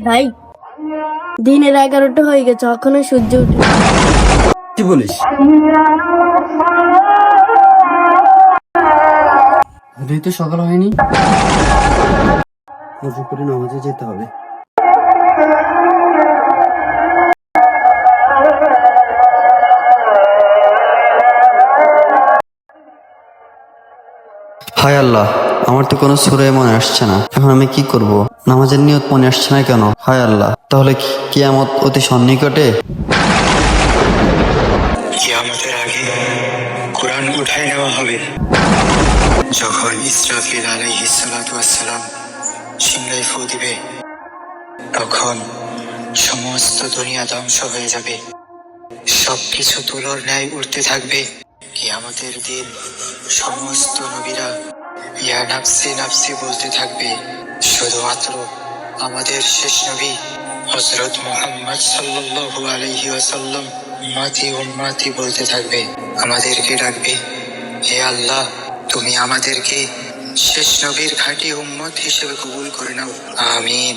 ভাই দিনের এগারোটা হয়ে গেছে এখনও সূর্য উঠে কি বলিস? এই তো সকাল হয়নি। উজু করে নামাজে যেতে হবে। হায় আল্লাহ। আমার তো কোনো সুরে মনে আসছে না। এখন আমি কি করব? নামাজের নিয়ত মনে আসছে না কেন? হায় আল্লাহ। তাহলে কি কিয়ামত অতি সন্নিকটে? যখন ইসরাফিল সিংহায় ফু দিবে, তখন সমস্ত দুনিয়া ধ্বংস হয়ে যাবে। সবকিছু তুলোর ন্যায় উঠতে থাকবে। কিয়ামতের দিন সমস্ত নবীরা ইয়া নাফসি নাফসি বলতে থাকবে, শুধুমাত্র আমাদের শেষ নবী হজরত মোহাম্মদ সাল্লু আলহি ওয়াসাল্লাম মাতি উম্মাতি বলতে থাকবে, আমাদেরকে ডাকবে, হে আল্লাহ, তুমি আমাদেরকে শেষ নবীর খাঁটি উম্মত হিসেবে কবুল করে নাও। আমিন।